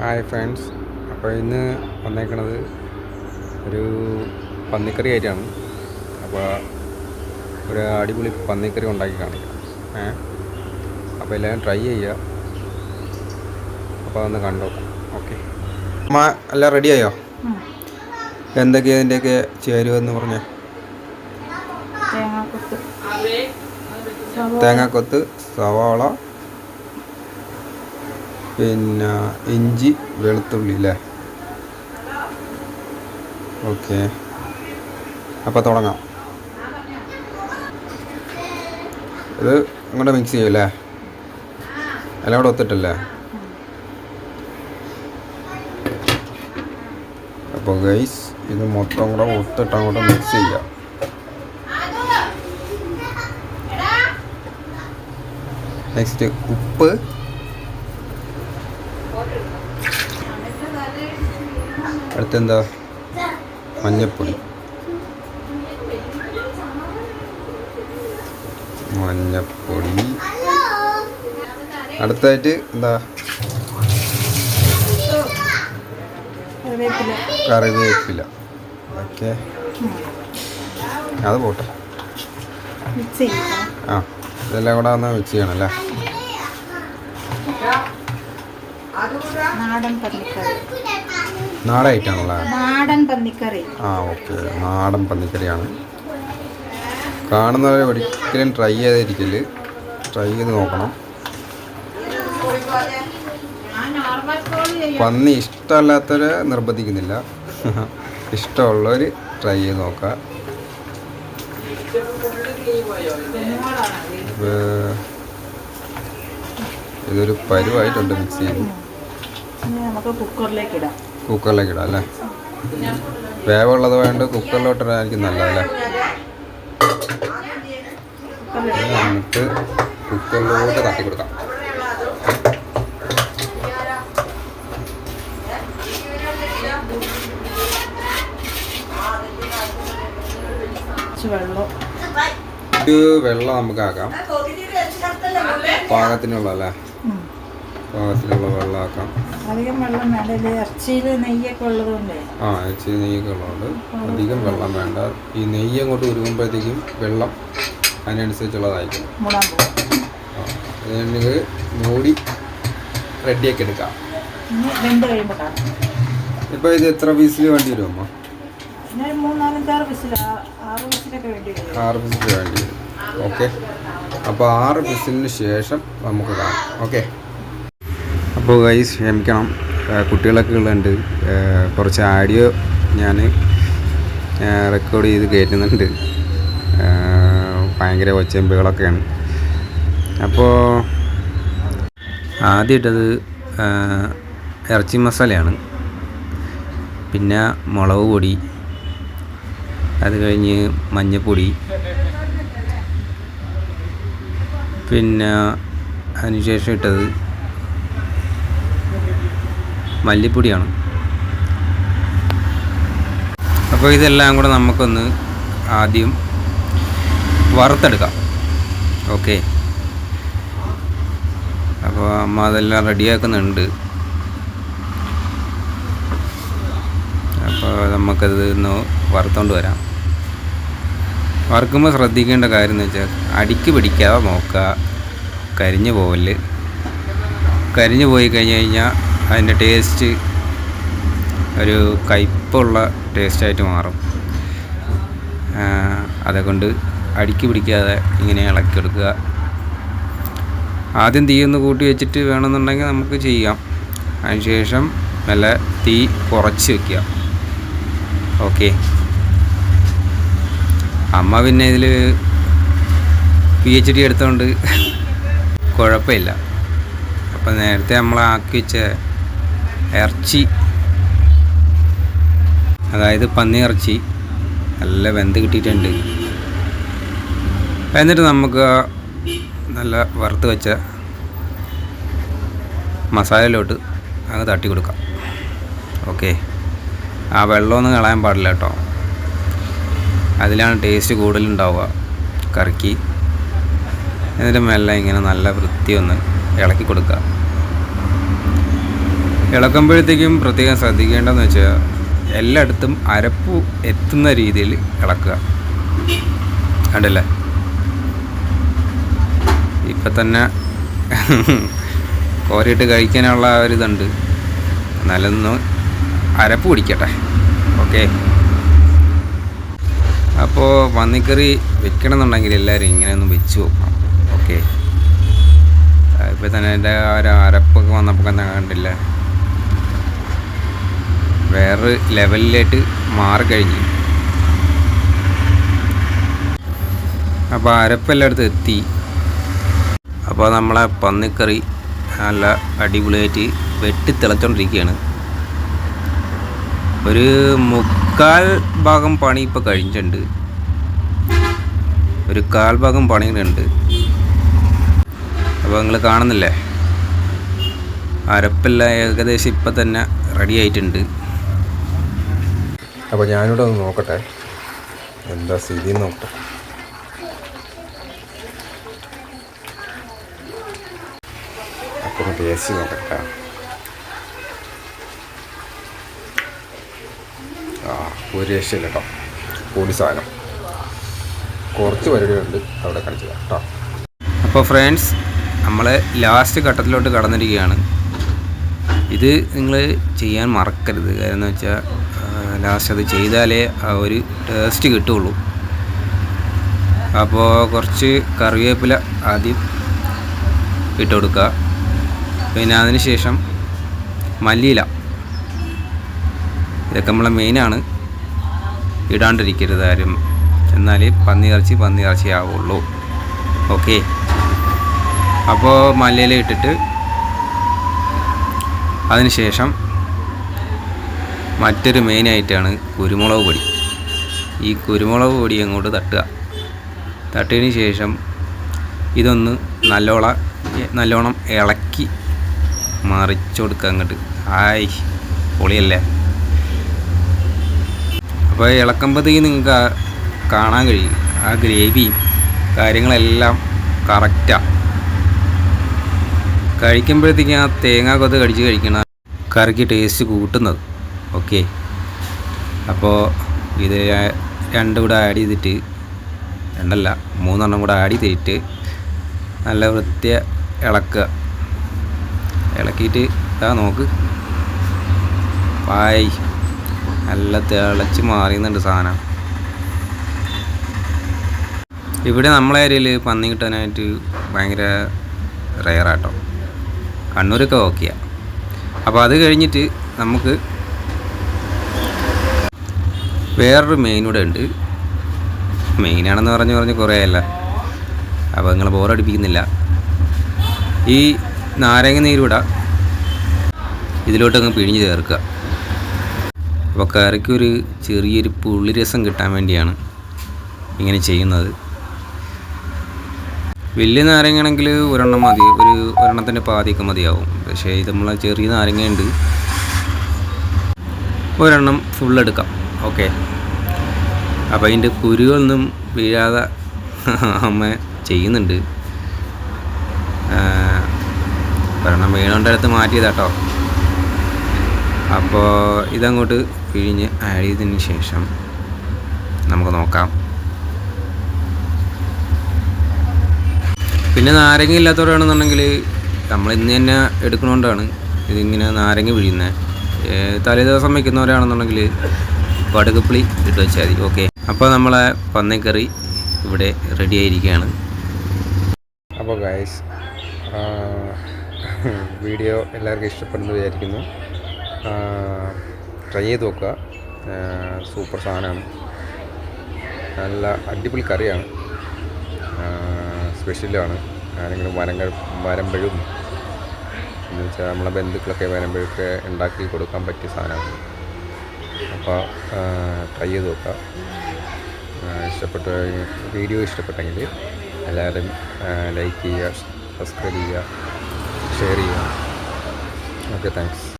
Hi friends. അപ്പോൾ ഇന്ന് വന്നേക്കണത് ഒരു പന്നിക്കറി ആയിട്ടാണ്. അപ്പോൾ ഒരു അടിപൊളി പന്നിക്കറി ഉണ്ടാക്കി കാണിക്കാം. ഏ? അപ്പോൾ എല്ലാവരും ട്രൈ ചെയ്യുക. അപ്പോൾ അതൊന്ന് കണ്ടോ ഓക്കെ. അമ്മ എല്ലാം റെഡിയായോ എന്തൊക്കെയാണ് ഇതിന്റെയൊക്കെ ചേരുവെന്ന് പറഞ്ഞാൽ തേങ്ങാക്കൊത്ത് സവാള പിന്നെ ഇഞ്ചി വെളുത്തുള്ളി അല്ലേ ഓക്കെ. അപ്പോൾ തുടങ്ങാം. ഇത് അങ്ങോട്ട് മിക്സ് ചെയ്യല്ലേ? എല്ലാം കൂടെ ഒത്തിട്ടല്ലേ? അപ്പോൾ ഗൈസ് ഇത് മൊത്തം കൂടെ ഒത്തിട്ട് അങ്ങോട്ട് മിക്സ് ചെയ്യാം. നെക്സ്റ്റ് ഉപ്പ്. അടുത്തെന്താ? മഞ്ഞപ്പൊടി. മഞ്ഞപ്പൊടി. അടുത്തായിട്ട് എന്താ? കറിവേപ്പില. ഓക്കെ. അത് പോട്ടെ. ആ ഇതെല്ലാം കൂടെ ഒന്ന് മിക്സ് ചെയ്യണം അല്ലേ? നാടൻ പന്നിക്കറി നാടൻ ഐറ്റാണല്ലേ നാടൻ പന്നിക്കറി. ആ ഓക്കെ. നാടൻ പന്നിക്കറിയാണ്. കാണുന്നവരെ ഒരിക്കലും ട്രൈ ചെയ്തിരിക്കൽ ട്രൈ ചെയ്ത് നോക്കണം. പന്നി ഇഷ്ടമല്ലാത്തവരെ നിർബന്ധിക്കുന്നില്ല. ഇഷ്ടമുള്ളവർ ട്രൈ ചെയ്ത് നോക്കുക. ഇത് ഇതൊരു പരുവായിട്ടുണ്ട് മിക്സ് ചെയ്ത്. ഇനി നമുക്ക് കുക്കറിലേക്ക് ഇടാം. കുക്കറിലേക്ക് ഇടാം അല്ലേ? വേവുള്ളത് വേണ്ട കുക്കറിലോട്ട് ഇടാനായിരിക്കും നല്ലതല്ലേ നമുക്ക് കുക്കറിലോട്ട് തട്ടി കൊടുക്കാം. വെള്ളം നമുക്ക് ആക്കാം പാകത്തിനുള്ള അല്ലേ ഉം. വെള്ളമാക്കാം. അധികം വെള്ളം വേണ്ട ഇറച്ചിയിൽ നെയ്യൊക്കെ ഉള്ളതുകൊണ്ട്. ആ ഇറച്ചി നെയ്യൊക്കെ ഉള്ളതുകൊണ്ട് അധികം വെള്ളം വേണ്ട. ഈ നെയ്യ് അങ്ങോട്ട് ഉരുകുമ്പോഴത്തേക്കും വെള്ളം അതിനനുസരിച്ചുള്ളതായിരിക്കും. മൂടി റെഡിയാക്കി എടുക്കാം. ഇപ്പോൾ ഇത് എത്ര പീസിൽ വേണ്ടി വരും അമ്മ ആറ് വിസിലൊക്കെ വേണ്ടി വരും. പിസിൽ ഓക്കെ. അപ്പോൾ ആറ് പീസിന് ശേഷം നമുക്ക് കാണാം. ഓക്കെ. അപ്പോൾ ഗൈസ് ക്ഷമിക്കണം. കുട്ടികളൊക്കെ ഉള്ളുണ്ട് കുറച്ച് ആഡിയോ ഞാൻ റെക്കോർഡ് ചെയ്ത് കയറ്റുന്നുണ്ട് ഭയങ്കര ഒച്ചയമ്പുകളൊക്കെയാണ്. അപ്പോൾ ആദ്യം ഇട്ടത് ഇറച്ചി മസാലയാണ്. പിന്നെ മുളക് പൊടി അത് കഴിഞ്ഞ് മഞ്ഞൾപ്പൊടി പിന്നെ അതിനുശേഷം ഇട്ടത് മല്ലിപ്പൊടിയാണ്. അപ്പോൾ ഇതെല്ലാം കൂടെ നമുക്കൊന്ന് ആദ്യം വറുത്തെടുക്കാം. ഓക്കെ. അപ്പോൾ അമ്മ അതെല്ലാം റെഡിയാക്കുന്നുണ്ട്. അപ്പോൾ നമുക്കത് ഒന്ന് വറുത്തോണ്ട് വരാം. വറുക്കുമ്പോൾ ശ്രദ്ധിക്കേണ്ട കാര്യം എന്ന് വെച്ചാൽ അടിക്ക് പിടിക്കാതെ നോക്കുക. കരിഞ്ഞു പോവൽ. കരിഞ്ഞു പോയി കഴിഞ്ഞ് കഴിഞ്ഞാൽ അതിന്റെ ടേസ്റ്റ് ഒരു കയ്പുള്ള ടേസ്റ്റായിട്ട് മാറും. അതുകൊണ്ട് അടുക്കി പിടിക്കാതെ ഇങ്ങനെ ഇളക്കിയെടുക്കുക. ആദ്യം തീ ഒന്ന് കൂട്ടി വെച്ചിട്ട് വേണമെന്നുണ്ടെങ്കിൽ നമുക്ക് ചെയ്യാം. അതിനുശേഷം നല്ല തീ കുറച്ച് വെക്കുക. ഓക്കെ. അമ്മ പിന്നെ ഇതിൽ പി എച്ച് ഡി എടുത്തോണ്ട് കുഴപ്പമില്ല. അപ്പം നേരത്തെ നമ്മൾ ആക്കി വെച്ച ഇറച്ചി. അതായത് പന്നി ഇറച്ചി. നല്ല വെന്ത് കിട്ടിയിട്ടുണ്ട്. എന്നിട്ട് നമുക്ക് നല്ല വറുത്ത് വെച്ച മസാലയിലോട്ട് അങ്ങ് തട്ടി കൊടുക്കാം. ഓക്കെ. ആ വെള്ളമൊന്നും കളയാൻ പാടില്ല കേട്ടോ. അതിലാണ് ടേസ്റ്റ് കൂടുതലുണ്ടാവുക കറിക്ക്. എന്നിട്ട് മെല്ലെ ഇങ്ങനെ നല്ല വൃത്തി ഒന്ന് ഇളക്കി കൊടുക്കുക. ഇളക്കുമ്പോഴത്തേക്കും പ്രത്യേകം ശ്രദ്ധിക്കേണ്ടതെന്ന് വെച്ചാൽ എല്ലായിടത്തും അരപ്പ് എത്തുന്ന രീതിയിൽ ഇളക്കുക. കണ്ടല്ലേ? ഇപ്പം തന്നെ കോരിയിട്ട് കഴിക്കാനുള്ള ഒരിതുണ്ട് നല്ലതെന്ന് അരപ്പ് പിടിക്കട്ടെ. ഓക്കെ. അപ്പോൾ പന്നിക്കറി വെക്കണമെന്നുണ്ടെങ്കിൽ എല്ലാവരും ഇങ്ങനെ ഒന്ന് വെച്ച് നോക്കണം. ഓക്കെ. ഇപ്പം തന്നെ എന്റെ ആ ഒരു അരപ്പൊക്കെ വന്നപ്പോൾ തന്നെ കണ്ടില്ല? വേറൊരു ലെവലിലേക്ക് മാറിക്കഴിഞ്ഞു അപ്പോൾ അരപ്പ് എല്ലായിടത്തും എത്തി? അപ്പോൾ നമ്മളെ പന്നിക്കറി നല്ല അടിപൊളിയായിട്ട് വെട്ടി തിളച്ചോണ്ടിരിക്കുകയാണ്. ഒരു മുക്കാൽ ഭാഗം പണി ഇപ്പോൾ കഴിഞ്ഞിട്ടുണ്ട്. ഒരു കാൽ ഭാഗം പണിയുണ്ട് അപ്പോൾ നിങ്ങൾ കാണുന്നില്ലേ? അരപ്പെല്ലാം ഏകദേശം ഇപ്പം തന്നെ റെഡി ആയിട്ടുണ്ട്. അപ്പോൾ ഞാനിവിടെ ഒന്ന് നോക്കട്ടെ. എന്താ സ്ഥിതി നോക്കട്ടെ. ഒന്ന് ടേസ്റ്റ് നോക്കട്ടെ ആ ഒരു രക്ഷയില്ല കേട്ടോ പൊടി സാധനം. കുറച്ച് പരിപാടികളുണ്ട്. അവിടെ കാണിച്ചു കേട്ടോ അപ്പോൾ ഫ്രണ്ട്സ് നമ്മൾ ലാസ്റ്റ് ഘട്ടത്തിലോട്ട് കടന്നിരിക്കുകയാണ്. ഇത് നിങ്ങൾ ചെയ്യാൻ മറക്കരുത്. കാരണം എന്ന് വെച്ചാൽ ലാസ്റ്റ് അത് ചെയ്താലേ ആ ഒരു ടേസ്റ്റ് കിട്ടുള്ളൂ. അപ്പോൾ കുറച്ച് കറിവേപ്പില ആദ്യം ഇട്ട് കൊടുക്കുക. പിന്നെ അതിന് ശേഷം മല്ലിയില. ഇതൊക്കെ നമ്മളെ മെയിനാണ് ഇടാണ്ടിരിക്കരുത് ആരും. എന്നാൽ പന്നി ഇറച്ചി പന്നി ഇറച്ചി ആവുള്ളൂ. ഓക്കെ അപ്പോൾ മല്ലിയില ഇട്ടിട്ട് അതിനുശേഷം മറ്റൊരു മെയിനായിട്ടാണ് കുരുമുളക് പൊടി. ഈ കുരുമുളക് പൊടി അങ്ങോട്ട് തട്ടുക. തട്ടിയതിന് ശേഷം ഇതൊന്ന് നല്ലോണം നല്ലോണം ഇളക്കി മറിച്ചു കൊടുക്കുക അങ്ങോട്ട്. ഹായ് പൊളിയല്ലേ? അപ്പോൾ ഇളക്കുമ്പോഴത്തേക്ക് നിങ്ങൾക്ക് കാണാൻ കഴിയും. ആ ഗ്രേവിയും കാര്യങ്ങളെല്ലാം കറക്റ്റാണ് കഴിക്കുമ്പോഴത്തേക്കും ആ തേങ്ങാ കൊത്ത് കടിച്ച് കഴിക്കണ കറിക്ക് ടേസ്റ്റ് കൂട്ടുന്നത്. ഓക്കെ. അപ്പോൾ ഇത് രണ്ടും കൂടെ ആഡ് ചെയ്തിട്ട് രണ്ടല്ല മൂന്നെണ്ണം കൂടെ ആഡ് ചെയ്തിട്ട് നല്ല വൃത്തിയ ഇളക്കുക. ഇളക്കിയിട്ട് ഇതാ നോക്ക്. പായ് നല്ല തിളച്ച് മാറിയുന്നുണ്ട് സാധനം. ഇവിടെ നമ്മളെ ഏരിയയിൽ പന്നി കിട്ടാനായിട്ട് ഭയങ്കര റെയറാട്ടോ കണ്ണൂരൊക്കെ ഓക്കെയാണ് അപ്പോൾ അത് കഴിഞ്ഞിട്ട് നമുക്ക് വേറൊരു മെയിൻ ഇവിടെ ഉണ്ട്. മെയിനാണെന്ന് പറഞ്ഞ് പറഞ്ഞ് കുറേ അല്ല. അപ്പോൾ നിങ്ങൾ ബോറടിപ്പിക്കുന്നില്ല ഈ നാരങ്ങ നീരൂടെ ഇതിലോട്ടങ്ങ് പിഴിഞ്ഞ് ചേർക്കുക. അപ്പോൾ കറിക്കൊരു ചെറിയൊരു പുളിരസം കിട്ടാൻ വേണ്ടിയാണ് ഇങ്ങനെ ചെയ്യുന്നത്. വലിയ നാരങ്ങയാണെങ്കിൽ ഒരെണ്ണം മതി. ഒരു ഒരെണ്ണത്തിന്റെ പാതിയൊക്കെ മതിയാവും. പക്ഷേ ഇത് നമ്മളെ ചെറിയ നാരങ്ങയുണ്ട്. ഒരെണ്ണം ഫുള്ളെടുക്കാം ഓക്കെ അപ്പോൾ അതിന്റെ കുരുവൊന്നും വീഴാതെ അമ്മ ചെയ്യുന്നുണ്ട്. കാരണം വീണോണ്ടടുത്ത് മാറ്റിയതാട്ടോ. അപ്പോൾ ഇതങ്ങോട്ട് പിഴിഞ്ഞ് ആഡ് ചെയ്തതിന് ശേഷം നമുക്ക് നോക്കാം. പിന്നെ നാരങ്ങ ഇല്ലാത്തവരാണെന്നുണ്ടെങ്കിൽ നമ്മൾ ഇന്ന് തന്നെ എടുക്കണോണ്ടാണ് ഇതിങ്ങനെ നാരങ്ങ പിഴിയുന്നത് തലേ ദിവസം വയ്ക്കുന്നവരാണെന്നുണ്ടെങ്കിൽ വടുകപ്പുളി ഇട്ട് വെച്ചാൽ മതി. ഓക്കെ. അപ്പോൾ നമ്മളെ പന്നിക്കറി ഇവിടെ റെഡി ആയിരിക്കുകയാണ്. അപ്പോൾ ഗൈസ് വീഡിയോ എല്ലാവർക്കും ഇഷ്ടപ്പെടുന്നു വിചാരിക്കുന്നു. ട്രൈ ചെയ്ത് നോക്കുക. സൂപ്പർ സാധനമാണ്. നല്ല അടിപൊളി കറിയാണ്. സ്പെഷ്യലാണ് ആരെങ്കിലും വരങ്ങൾ വരമ്പഴും എന്ന് വെച്ചാൽ നമ്മളെ ബന്ധുക്കളൊക്കെ വരുമ്പോഴൊക്കെ ഉണ്ടാക്കി കൊടുക്കാൻ പറ്റിയ സാധനമാണ്. അപ്പോൾ ട്രൈ ചെയ്ത് നോക്കുക ആ, ഇഷ്ടപ്പെട്ട വീഡിയോ ഇഷ്ടപ്പെട്ടെങ്കിൽ എല്ലാവരും ലൈക്ക് ചെയ്യുക സബ്സ്ക്രൈബ് ചെയ്യുക ഷെയർ ചെയ്യുക. Okay thanks